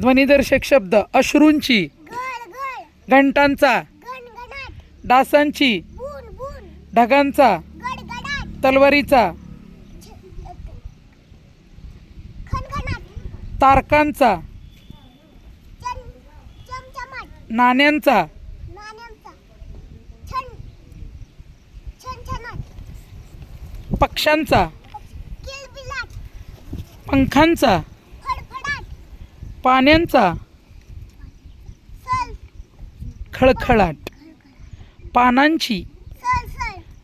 ध्वनिदर्शक शब्द अश्रूंची. घंटांचा. डासांची. ढगांचा. तलवारीचा. तारकांचा. नाण्यांचा. पक्ष्यांचा. पंखांचा. पाण्यांचा खळखळाट. पानांची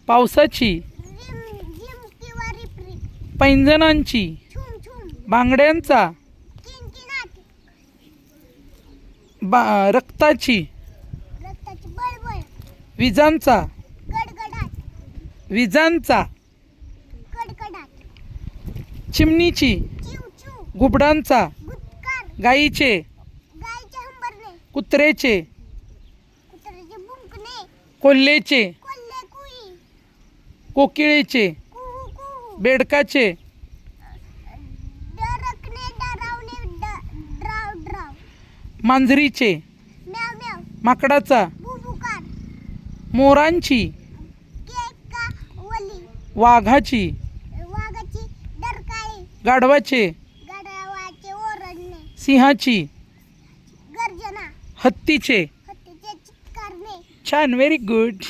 पावसाची पैंजणांची बांगड्यांचा बा रक्ताची विजांचा विजांचा चिमणीची घुबडांचा गुबडांचा गाईचे. कुत्रेचे. कोल्हेचे. कोकिळेचे. बेडकाचे. मांजरीचे. माकडाचा. मोरांची. वाघाची. गाढवाचे. सिंहाची हत्तीचे. छान व्हेरी गुड